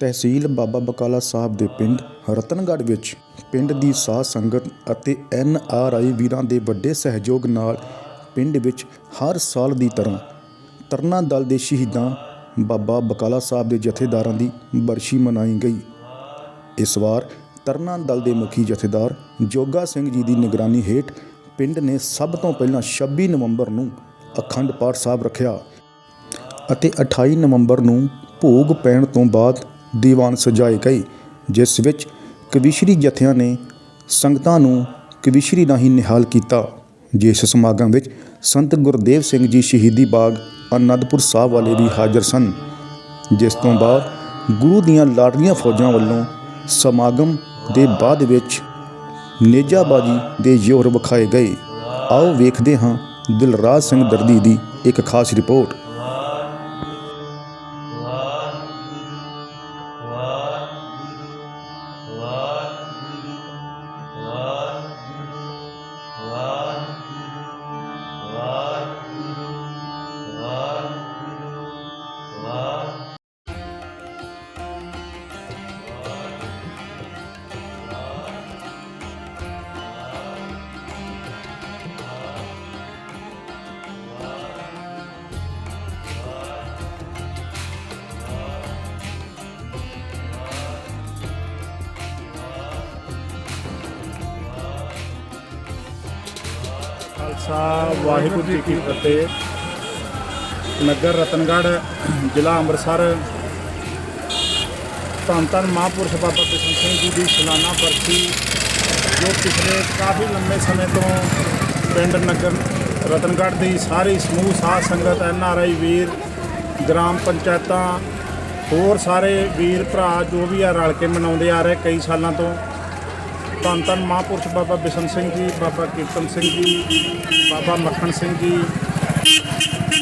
ਤਹਿਸੀਲ ਬਾਬਾ ਬਕਾਲਾ ਸਾਹਿਬ ਦੇ ਪਿੰਡ ਰਤਨਗੜ੍ਹ ਵਿੱਚ ਪਿੰਡ ਦੀ ਸਾਧ ਸੰਗਤ ਅਤੇ ਐਨ ਆਰ ਆਈ ਵੀਰਾਂ ਦੇ ਵੱਡੇ ਸਹਿਯੋਗ ਨਾਲ ਪਿੰਡ ਵਿੱਚ ਹਰ ਸਾਲ ਦੀ ਤਰ੍ਹਾਂ ਤਰਨਾ ਦਲ ਦੇ ਸ਼ਹੀਦਾਂ ਬਾਬਾ ਬਕਾਲਾ ਸਾਹਿਬ ਦੇ ਜਥੇਦਾਰਾਂ ਦੀ ਬਰਸ਼ੀ ਮਨਾਈ ਗਈ। ਇਸ ਵਾਰ ਤਰਨਾ ਦਲ ਦੇ ਮੁਖੀ ਜਥੇਦਾਰ ਜੋਗਾ ਸਿੰਘ ਜੀ ਦੀ ਨਿਗਰਾਨੀ ਹੇਠ ਪਿੰਡ ਨੇ ਸਭ ਤੋਂ ਪਹਿਲਾਂ 26 ਨਵੰਬਰ ਨੂੰ ਅਖੰਡ ਪਾਠ ਸਾਹਿਬ ਰੱਖਿਆ ਅਤੇ 28 ਨਵੰਬਰ ਨੂੰ ਭੋਗ ਪੈਣ ਤੋਂ ਬਾਅਦ ਦੀਵਾਨ ਸਜਾਏ ਗਏ, ਜਿਸ ਵਿੱਚ ਕਵਿਸ਼ਰੀ ਜਥਿਆਂ ਨੇ ਸੰਗਤਾਂ ਨੂੰ ਕਵਿਸ਼ਰੀ ਰਾਹੀਂ ਨਿਹਾਲ ਕੀਤਾ। ਜਿਸ ਸਮਾਗਮ ਵਿੱਚ ਸੰਤ ਗੁਰਦੇਵ ਸਿੰਘ ਜੀ ਸ਼ਹੀਦੀ ਬਾਗ ਅਨੰਦਪੁਰ ਸਾਹਿਬ ਵਾਲੇ ਵੀ ਹਾਜ਼ਰ ਸਨ, ਜਿਸ ਤੋਂ ਬਾਅਦ ਗੁਰੂ ਦੀਆਂ ਲਾਡਲੀਆਂ ਫੌਜਾਂ ਵੱਲੋਂ ਸਮਾਗਮ ਦੇ ਬਾਅਦ ਵਿੱਚ ਨੇਜਾਬਾਜੀ ਦੇ ਜ਼ੋਰ ਵਿਖਾਏ ਗਏ। ਆਓ ਵੇਖਦੇ ਹਾਂ ਦਿਲਰਾਜ ਸਿੰਘ ਦਰਦੀ ਦੀ ਇੱਕ ਖਾਸ ਰਿਪੋਰਟ। ਖਾਲਸਾ, ਵਾਹਿਗੁਰੂ ਜੀ ਕੀ ਫਤਿਹ। ਨਗਰ ਰਤਨਗੜ੍ਹ, ਜ਼ਿਲ੍ਹਾ ਅੰਮ੍ਰਿਤਸਰ। ਧੰਨ ਧੰਨ ਮਹਾਂਪੁਰਸ਼ ਬਾਬਾ ਬਿਸ਼ਨ ਸਿੰਘ ਜੀ ਦੀ ਸਾਲਾਨਾ ਬਰਸੀ, ਜੋ ਪਿਛਲੇ ਕਾਫੀ ਲੰਮੇ ਸਮੇਂ ਤੋਂ ਪਿੰਡ ਨਗਰ ਰਤਨਗੜ੍ਹ ਦੀ ਸਾਰੀ ਸਮੂਹ ਸਾਧ ਸੰਗਤ, N R I Veer, gram ਪੰਚਾਇਤਾਂ, ਹੋਰ ਸਾਰੇ ਵੀਰ ਭਰਾ ਜੋ ਵੀ ਆ ਰਲ ਕੇ ਮਨਾਉਂਦੇ ਆ ਰਹੇ ਕਈ ਸਾਲਾਂ ਤੋਂ। ਧੰਨ ਧੰਨ ਮਹਾਂਪੁਰਸ਼ ਬਾਬਾ ਬਿਸ਼ਨ ਸਿੰਘ ਜੀ, ਬਾਬਾ ਕੀਰਤਨ ਸਿੰਘ ਜੀ, ਬਾਬਾ ਮੱਖਣ ਸਿੰਘ ਜੀ,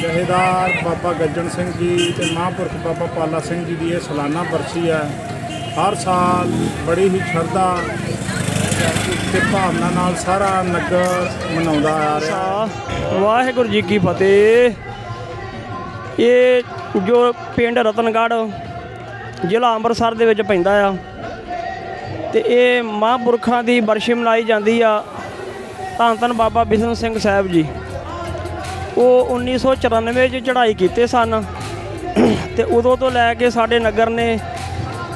ਜਹੇਦਾਰ ਬਾਬਾ ਗੱਜਣ ਸਿੰਘ ਜੀ ਤੇ ਮਹਾਂਪੁਰਖ ਬਾਬਾ ਪਾਲਾ ਸਿੰਘ ਜੀ ਦੀ ਇਹ ਸਾਲਾਨਾ ਬਰਸੀ ਹੈ। ਹਰ ਸਾਲ ਬੜੀ ਹੀ ਸ਼ਰਧਾ ਤੇ ਭਾਵਨਾ ਨਾਲ ਸਾਰਾ ਨਗਰ ਮਨਾਉਂਦਾ ਆ ਰਿਹਾ। ਵਾਹਿਗੁਰੂ ਜੀ ਕੀ ਫਤਿਹ। ਇਹ ਜੋ ਪਿੰਡ ਰਤਨਗੜ੍ਹ ਜ਼ਿਲ੍ਹਾ ਅੰਮ੍ਰਿਤਸਰ ਦੇ ਵਿੱਚ ਪੈਂਦਾ ਆ ਤੇ ਇਹ ਮਹਾਂਪੁਰਖਾਂ ਦੀ ਬਰਸ਼ੀ ਮਨਾਈ ਜਾਂਦੀ ਆ। ਧੰਨ ਧੰਨ ਬਾਬਾ ਬਿਸ਼ਨ ਸਿੰਘ ਸਾਹਿਬ ਜੀ। ਉਹ 1994 ਚ ਚੜ੍ਹਾਈ ਕੀਤੇ ਸਨ। ਤੇ ਉਦੋਂ ਤੋਂ ਲੈ ਕੇ ਸਾਡੇ ਨਗਰ ਨੇ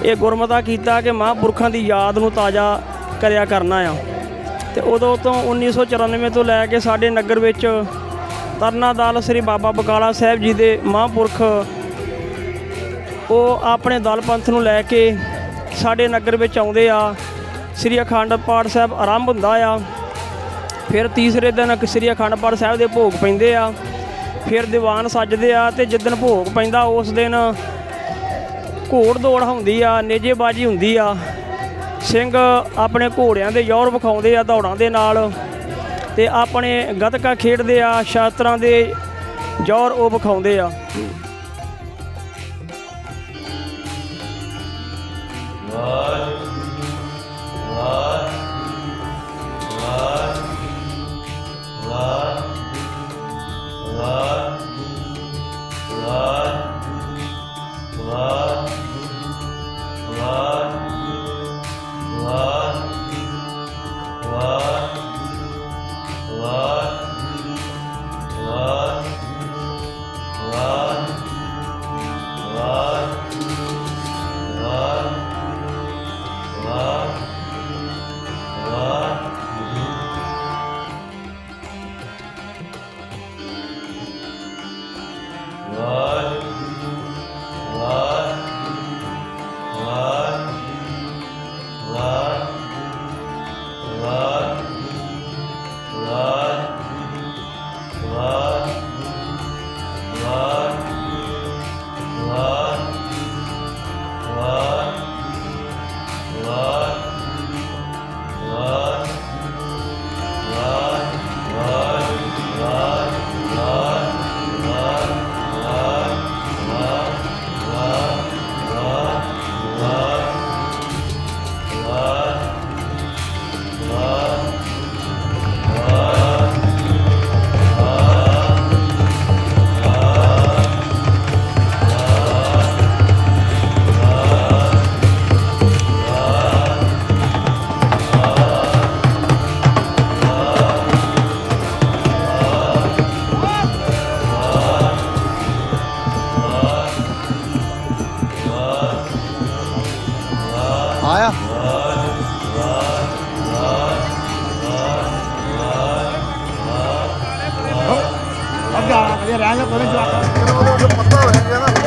ਇਹ ਗੁਰਮਤਾ ਕੀਤਾ ਕਿ ਮਹਾਂਪੁਰਖਾਂ ਦੀ ਯਾਦ ਨੂੰ ਤਾਜ਼ਾ ਕਰਿਆ ਕਰਨਾ ਆ। ਤੇ ਉਦੋਂ ਤੋਂ 1994 ਤੋਂ ਲੈ ਕੇ ਸਾਡੇ ਨਗਰ ਵਿੱਚ ਤਰਨਾ ਦਲ ਸ੍ਰੀ ਬਾਬਾ ਬਕਾਲਾ ਸਾਹਿਬ ਜੀ ਦੇ ਮਹਾਂਪੁਰਖ, ਉਹ ਆਪਣੇ ਦਲ ਪੰਥ ਨੂੰ ਲੈ ਕੇ ਸਾਡੇ ਨਗਰ ਵਿੱਚ ਆਉਂਦੇ ਆ, ਸ੍ਰੀ ਅਖੰਡ ਪਾਠ ਸਾਹਿਬ ਆਰੰਭ ਹੁੰਦਾ ਆ। ਫਿਰ ਤੀਸਰੇ ਦਿਨ ਸ੍ਰੀ ਅਖੰਡ ਪਾਠ ਸਾਹਿਬ ਦੇ ਭੋਗ ਪੈਂਦੇ ਆ। ਫਿਰ ਦੀਵਾਨ ਸੱਜਦੇ ਆ ਤੇ ਜਿੱਦਣ ਭੋਗ ਪੈਂਦਾ, ਉਸ ਦਿਨ ਘੋੜ ਦੌੜ ਹੁੰਦੀ ਆ, ਨੇਜੇਬਾਜੀ ਹੁੰਦੀ ਆ। ਸਿੰਘ ਆਪਣੇ ਘੋੜਿਆਂ ਦੇ ਜ਼ੋਰ ਵਿਖਾਉਂਦੇ ਆ ਦੌੜਾਂ ਦੇ ਨਾਲ ਤੇ ਆਪਣੇ ਗੱਤਕਾ ਖੇਡਦੇ ਆ, ਸ਼ਾਸਤਰਾਂ ਦੇ ਜ਼ੋਰ ਉਹ ਵਿਖਾਉਂਦੇ ਆ। Love. ਇਹ ਰਹਿਣ ਦਾ ਕੋਈ ਜਵਾਬ ਕਰੋ ਪਤਾ ਹੋਇਆ ਨਾ